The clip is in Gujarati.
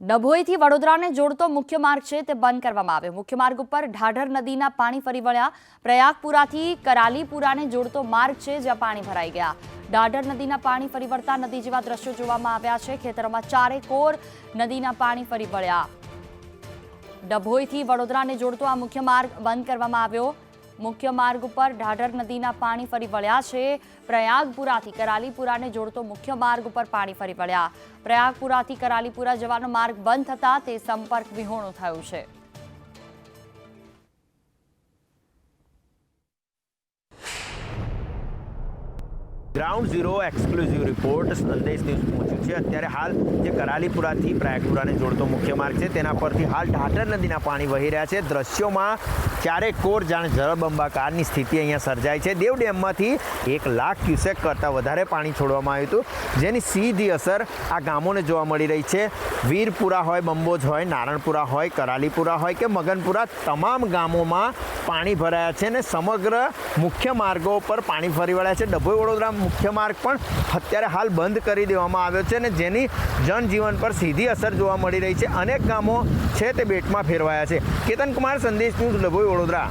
ડભોઈથી વડોદરાને જોડતો મુખ્ય માર્ગ છે તે બંધ કરવામાં આવ્યો. મુખ્ય માર્ગ ઉપર ઢાઢર નદીના પાણી ફરી વળ્યા. પ્રયાગપુરાથી કરાલીપુરાને જોડતો માર્ગ છે જ્યાં પાણી ભરાઈ ગયા. ઢાઢર નદીના પાણી ફરી વળતા નદી જેવા દ્રશ્યો જોવામાં આવ્યા છે. ખેતરોમાં ચારે કોર નદીના પાણી ફરી વળ્યા. ડભોઈથી વડોદરાને જોડતો આ મુખ્ય માર્ગ બંધ કરવામાં આવ્યો. મુખ્ય માર્ગ ઉપર ઢાઢર નદીના પાણી ફરી વળ્યા છે. પ્રયાગપુરાથી કરાલીપુરાને જોડતો મુખ્ય માર્ગ ઉપર પાણી ફરી વળ્યા. પ્રયાગપુરાથી કરાલીપુરા જવાનો માર્ગ બંધ થતા તે સંપર્ક વિહોણો થયું છે. Ground zero exclusive report Sandesh news પહોંચ્યું છે. અત્યારે હાલ જે કરાલીપુરાથી પ્રયાગપુરાને જોડતો મુખ્ય માર્ગ છે, તેના પરથી હાલ ઢાટર નદીના પાણી વહી રહ્યા છે. દ્રશ્યોમાં ચારે કોર જાણે જળબંબાકારની સ્થિતિ અહીંયા સર્જાય છે. દેવ ડેમમાંથી એક લાખ ક્યુસેક કરતાં વધારે પાણી છોડવામાં આવ્યું હતું, જેની સીધી અસર આ ગામોને જોવા મળી રહી છે. વીરપુરા હોય, બંબોજ હોય, નારણપુરા હોય, કરાલીપુરા હોય કે મગનપુરા, તમામ ગામોમાં પાણી ભરાયા છે અને સમગ્ર મુખ્ય માર્ગો પર પાણી ફરી વળ્યા છે. ડભોઈ વડોદરા મુખ્ય માર્ગ પણ અત્યારે હાલ બંધ કરી દેવામાં આવ્યો છે અને જેની જનજીવન પર સીધી અસર જોવા મળી રહી છે. અનેક ગામો છે તે બેટમાં ફેરવાયા છે. કેતન કુમાર સંદેશ ન્યૂઝ ડભોઈ વડોદરા.